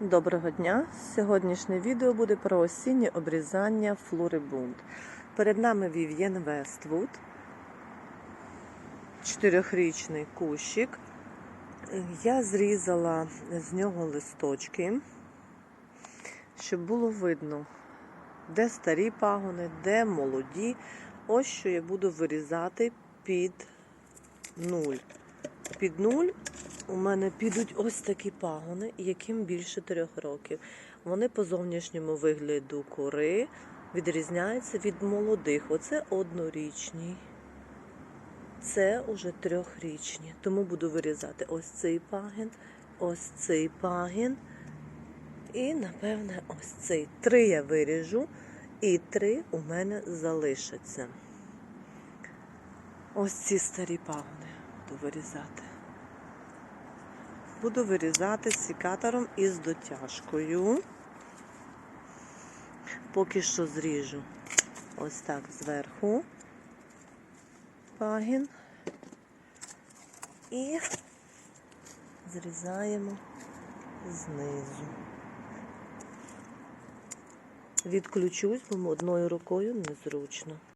Доброго дня! Сьогоднішнє відео буде про осіннє обрізання флорибунд. Перед нами Вів'єн Вествуд, чотирьохрічний кущик. Я зрізала з нього листочки, щоб було видно, де старі пагони, де молоді. Ось що я буду вирізати під нуль. Під нуль у мене підуть ось такі пагони, яким більше трьох років. Вони по зовнішньому вигляду кори відрізняються від молодих. Оце однорічні, це уже трьохрічні. Тому буду вирізати ось цей пагін, ось цей пагін. І, напевне, ось цей. Три я виріжу, і три у мене залишаться. Ось ці старі пагони буду вирізати. Буду вирізати секатором із дотяжкою. Поки що зріжу ось так зверху пагін і зрізаємо знизу. Відключусь, бо одною рукою незручно.